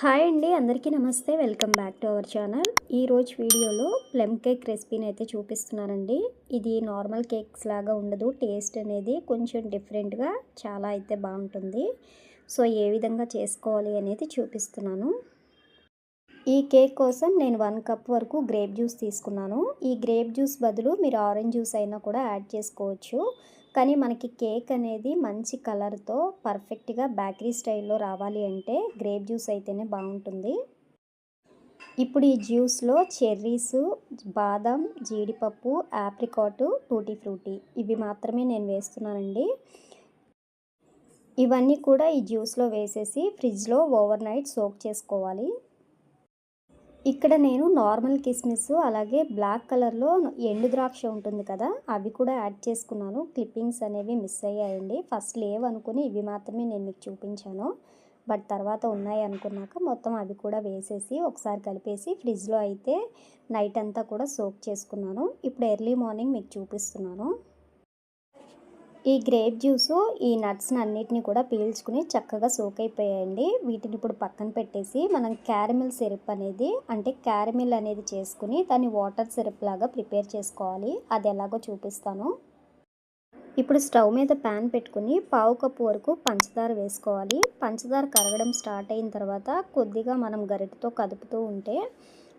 Hi అండి అందరికీ నమస్తే. Welcome back to our channel. ఈరోజు వీడియోలో ప్లమ్ కేక్ రెసిపీని అయితే చూపిస్తున్నానండి. ఇది నార్మల్ కేక్స్ లాగా ఉండదు. టేస్ట్ అనేది కొంచెం డిఫరెంట్గా చాలా అయితే బాగుంటుంది. సో ఏ విధంగా చేసుకోవాలి అనేది చూపిస్తున్నాను. ఈ కేక్ కోసం నేను వన్ కప్ వరకు గ్రేప్ జ్యూస్ తీసుకున్నాను. ఈ గ్రేప్ జ్యూస్ బదులు మీరు ఆరెంజ్ జ్యూస్ అయినా కూడా యాడ్ చేసుకోవచ్చు. కానీ మనకి కేక్ అనేది మంచి కలర్తో పర్ఫెక్ట్గా బేకరీ స్టైల్లో రావాలి అంటే గ్రేప్ జ్యూస్ అయితేనే బాగుంటుంది. ఇప్పుడు ఈ జ్యూస్లో చెర్రీస్ బాదం జీడిపప్పు యాప్రికాటు టూటీ ఫ్రూటీ ఇవి మాత్రమే నేను వేస్తున్నానండి. ఇవన్నీ కూడా ఈ జ్యూస్లో వేసేసి ఫ్రిడ్జ్లో ఓవర్ నైట్ సోక్ చేసుకోవాలి. ఇక్కడ నేను నార్మల్ కిస్మిస్ అలాగే బ్లాక్ కలర్లో ఎండు ద్రాక్ష ఉంటుంది కదా అవి కూడా యాడ్ చేసుకున్నాను. క్లిప్పింగ్స్ అనేవి మిస్ అయ్యాయండి. ఫస్ట్ లేవు అనుకుని ఇవి మాత్రమే నేను మీకు చూపించాను. బట్ తర్వాత ఉన్నాయి అనుకున్నాక మొత్తం అవి కూడా వేసేసి ఒకసారి కలిపేసి ఫ్రిడ్జ్లో అయితే నైట్ అంతా కూడా సోక్ చేసుకున్నాను. ఇప్పుడు ఎర్లీ మార్నింగ్ మీకు చూపిస్తున్నాను. ఈ గ్రేప్ జ్యూసు ఈ నట్స్ని అన్నిటిని కూడా పీల్చుకుని చక్కగా సోక్ అయిపోయాయండి. వీటిని ఇప్పుడు పక్కన పెట్టేసి మనం క్యారమిల్ సిరప్ అనేది అంటే క్యారమిల్ అనేది చేసుకుని దాన్ని వాటర్ సిరప్ లాగా ప్రిపేర్ చేసుకోవాలి. అది ఎలాగో చూపిస్తాను. ఇప్పుడు స్టవ్ మీద ప్యాన్ పెట్టుకుని పావు కప్పు వరకు పంచదార వేసుకోవాలి. పంచదార కరగడం స్టార్ట్ అయిన తర్వాత కొద్దిగా మనం గరిటతో కదుపుతూ ఉంటే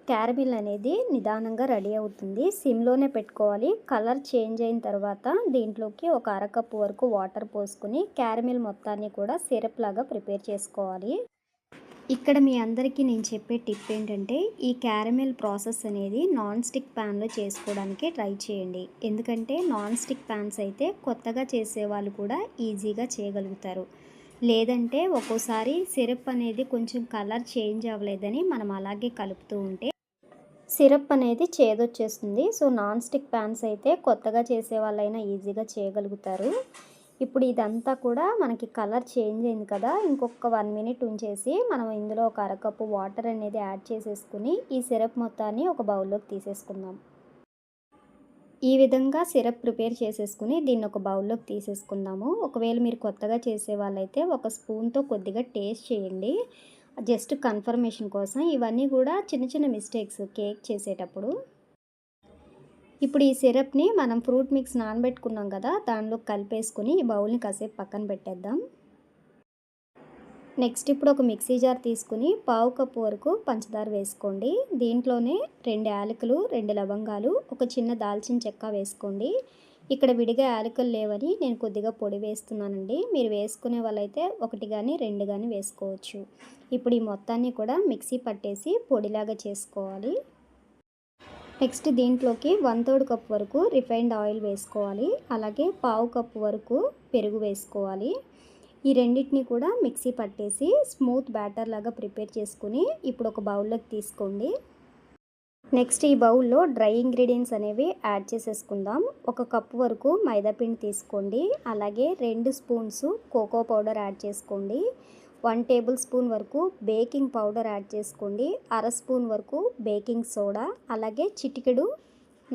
క్యారమిల్ అనేది నిదానంగా రెడీ అవుతుంది. సిమ్లోనే పెట్టుకోవాలి. కలర్ చేంజ్ అయిన తర్వాత దీంట్లోకి ఒక అరకప్పు వరకు వాటర్ పోసుకుని క్యారమిల్ మొత్తాన్ని కూడా సిరప్ లాగా ప్రిపేర్ చేసుకోవాలి. ఇక్కడ మీ అందరికీ నేను చెప్పే టిప్ ఏంటంటే ఈ క్యారమిల్ ప్రాసెస్ అనేది నాన్ స్టిక్ ప్యాన్లో చేసుకోవడానికి ట్రై చేయండి. ఎందుకంటే నాన్ స్టిక్ ప్యాన్స్ అయితే కొత్తగా చేసే వాళ్ళు కూడా ఈజీగా చేయగలుగుతారు. లేదంటే ఒక్కోసారి సిరప్ అనేది కొంచెం కలర్ చేంజ్ అవ్వలేదని మనం అలాగే కలుపుతూ ఉంటే సిరప్ అనేది చేదొచ్చేస్తుంది. సో నాన్ స్టిక్ ప్యాన్స్ అయితే కొత్తగా చేసే వాళ్ళైనా ఈజీగా చేయగలుగుతారు. ఇప్పుడు ఇదంతా కూడా మనకి కలర్ చేంజ్ అయింది కదా ఇంకొక వన్ మినిట్ ఉంచేసి మనం ఇందులో ఒక అరకప్పు వాటర్ అనేది యాడ్ చేసేసుకుని ఈ సిరప్ మొత్తాన్ని ఒక బౌల్లోకి తీసేసుకుందాం. ఈ విధంగా సిరప్ ప్రిపేర్ చేసేసుకుని దీన్ని ఒక బౌల్లోకి తీసేసుకుందాము. ఒకవేళ మీరు కొత్తగా చేసే వాళ్ళైతే ఒక స్పూన్తో కొద్దిగా టేస్ట్ చేయండి. జస్ట్ కన్ఫర్మేషన్ కోసం ఇవన్నీ కూడా చిన్న చిన్న మిస్టేక్స్ కేక్ చేసేటప్పుడు. ఇప్పుడు ఈ సిరప్ని మనం ఫ్రూట్ మిక్స్ నానబెట్టుకున్నాం కదా దానిలో కలిపేసుకుని ఈ బౌల్ని కాసేపు పక్కన పెట్టేద్దాం. నెక్స్ట్ ఇప్పుడు ఒక మిక్సీ జార్ తీసుకుని పావు కప్పు వరకు పంచదార వేసుకోండి. దీంట్లోనే రెండు యాలకులు రెండు లవంగాలు ఒక చిన్న దాల్చిన చెక్క వేసుకోండి. ఇక్కడ విడిగా యాలకులు లేవని నేను కొద్దిగా పొడి వేస్తున్నానండి. మీరు వేసుకునే వాళ్ళైతే ఒకటి కానీ రెండు కానీ వేసుకోవచ్చు. ఇప్పుడు ఈ మొత్తాన్ని కూడా మిక్సీ పట్టేసి పొడిలాగా చేసుకోవాలి. నెక్స్ట్ దీంట్లోకి వన్ థర్డ్ కప్ వరకు రిఫైన్డ్ ఆయిల్ వేసుకోవాలి. అలాగే పావు కప్పు వరకు పెరుగు వేసుకోవాలి. ఈ రెండింటిని కూడా మిక్సీ పట్టేసి స్మూత్ బ్యాటర్ లాగా ప్రిపేర్ చేసుకుని ఇప్పుడు ఒక బౌల్లోకి తీసుకోండి. నెక్స్ట్ ఈ బౌల్లో డ్రై ఇంగ్రీడియంట్స్ అనేవి యాడ్ చేసేసుకుందాం. ఒక కప్పు వరకు మైదాపిండి తీసుకోండి. అలాగే రెండు స్పూన్స్ కోకో పౌడర్ యాడ్ చేసుకోండి. వన్ టేబుల్ స్పూన్ వరకు బేకింగ్ పౌడర్ యాడ్ చేసుకోండి. అర స్పూన్ వరకు బేకింగ్ సోడా అలాగే చిటికెడు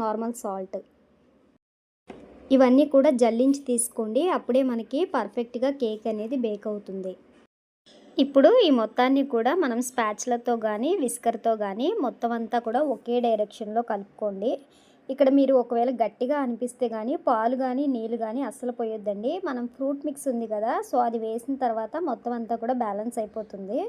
నార్మల్ సాల్ట్. ఇవన్నీ కూడా జల్లించి తీసుకోండి. అప్పుడే మనకి పర్ఫెక్ట్గా కేక్ అనేది బేక్ అవుతుంది. ఇప్పుడు ఈ మొత్తాన్ని కూడా మనం స్పాచ్లతో కానీ విస్కర్తో కానీ మొత్తం అంతా కూడా ఒకే డైరెక్షన్లో కలుపుకోండి. ఇక్కడ మీరు ఒకవేళ గట్టిగా అనిపిస్తే కానీ పాలు కానీ నీళ్ళు కానీ అస్సలు పోయొద్దండి. మనం ఫ్రూట్ మిక్స్ ఉంది కదా సో అది వేసిన తర్వాత మొత్తం అంతా కూడా బ్యాలెన్స్ అయిపోతుంది.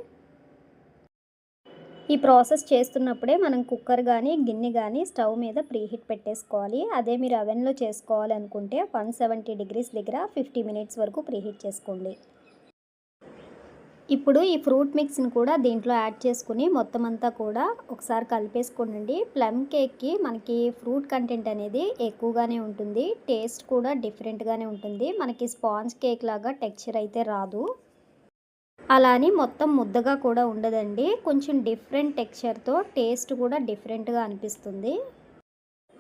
ఈ ప్రాసెస్ చేస్తున్నప్పుడే మనం కుక్కర్ కానీ గిన్నె కానీ స్టవ్ మీద ప్రీహీట్ పెట్టేసుకోవాలి. అదే మీరు అవెన్లో చేసుకోవాలనుకుంటే వన్ సెవెంటీ డిగ్రీస్ దగ్గర ఫిఫ్టీ మినిట్స్ వరకు ప్రీహీట్ చేసుకోండి. ఇప్పుడు ఈ ఫ్రూట్ మిక్స్ని కూడా దీంట్లో యాడ్ చేసుకుని మొత్తం అంతా కూడా ఒకసారి కలిపేసుకోండి ప్లమ్ కేక్కి మనకి ఫ్రూట్ కంటెంట్ అనేది ఎక్కువగానే ఉంటుంది. టేస్ట్ కూడా డిఫరెంట్గానే ఉంటుంది. మనకి స్పాంజ్ కేక్ లాగా టెక్స్చర్ అయితే రాదు. అలానే మొత్తం ముద్దగా కూడా ఉండదండి. కొంచెం డిఫరెంట్ టెక్స్చర్తో టేస్ట్ కూడా డిఫరెంట్గా అనిపిస్తుంది.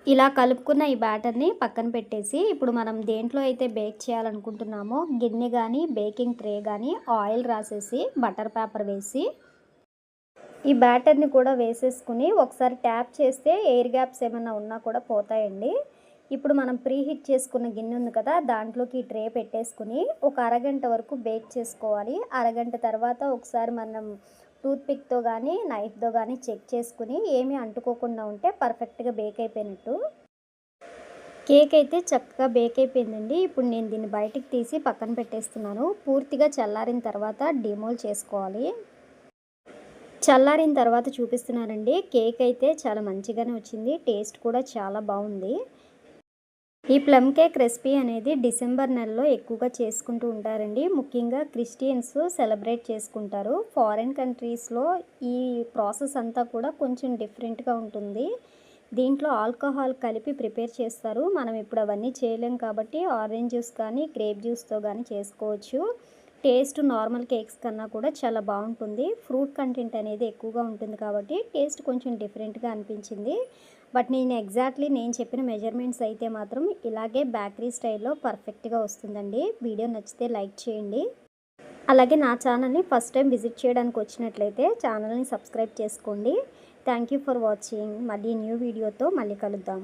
ఇలా కలుపుకున్న ఈ బ్యాటర్ని పక్కన పెట్టేసి ఇప్పుడు మనం దేంట్లో అయితే బేక్ చేయాలనుకుంటున్నామో గిన్నె కానీ బేకింగ్ ట్రే కానీ ఆయిల్ రాసేసి బటర్ పేపర్ వేసి ఈ బ్యాటర్ని కూడా వేసేసుకుని ఒకసారి ట్యాప్ చేస్తే ఎయిర్ గ్యాప్స్ ఏమైనా ఉన్నా కూడా పోతాయండి. ఇప్పుడు మనం ప్రీ హీట్ చేసుకున్న గిన్నె ఉంది కదా దాంట్లోకి ట్రే పెట్టేసుకుని ఒక అరగంట వరకు బేక్ చేసుకోవాలి. అరగంట తర్వాత ఒకసారి మనం టూత్పిక్తో కానీ నైఫ్తో కానీ చెక్ చేసుకుని ఏమీ అంటుకోకుండా ఉంటే పర్ఫెక్ట్గా బేక్ అయిపోయినట్టు. కేక్ అయితే చక్కగా బేక్ అయిపోయిందండి. ఇప్పుడు నేను దీన్ని బయటికి తీసి పక్కన పెట్టేస్తున్నాను. పూర్తిగా చల్లారిన తర్వాత డిమోల్ చేసుకోవాలి. చల్లారిన తర్వాత చూపిస్తున్నానండి. కేక్ అయితే చాలా మంచిగానే వచ్చింది. టేస్ట్ కూడా చాలా బాగుంది. ఈ ప్లమ్ కేక్ రెసిపీ అనేది డిసెంబర్ నెలలో ఎక్కువగా చేసుకుంటూ ఉంటారండి. ముఖ్యంగా క్రిస్టియన్స్ సెలబ్రేట్ చేసుకుంటారు. ఫారిన్ కంట్రీస్లో ఈ ప్రాసెస్ అంతా కూడా కొంచెం డిఫరెంట్గా ఉంటుంది. దీంట్లో ఆల్కహాల్ కలిపి ప్రిపేర్ చేస్తారు. మనం ఇప్పుడు అవన్నీ చేయలేం కాబట్టి ఆరెంజ్ జ్యూస్ కానీ గ్రేప్ జ్యూస్తో కానీ చేసుకోవచ్చు. టేస్ట్ నార్మల్ కేక్స్ కన్నా కూడా చాలా బాగుంటుంది. ఫ్రూట్ కంటెంట్ అనేది ఎక్కువగా ఉంటుంది కాబట్టి టేస్ట్ కొంచెం డిఫరెంట్గా అనిపించింది. బట్ నేను ఎగ్జాక్ట్లీ నేను చెప్పిన మెజర్మెంట్స్ అయితే మాత్రం ఇలాగే బేకరీ స్టైల్లో పర్ఫెక్ట్గా వస్తుందండి. వీడియో నచ్చితే లైక్ చేయండి. అలాగే నా ఛానల్ని ఫస్ట్ టైం విజిట్ చేయడానికి వచ్చినట్లయితే ఛానల్ని సబ్స్క్రైబ్ చేసుకోండి. Thank you for watching. మళ్ళీ న్యూ వీడియోతో మళ్ళీ కలుద్దాం.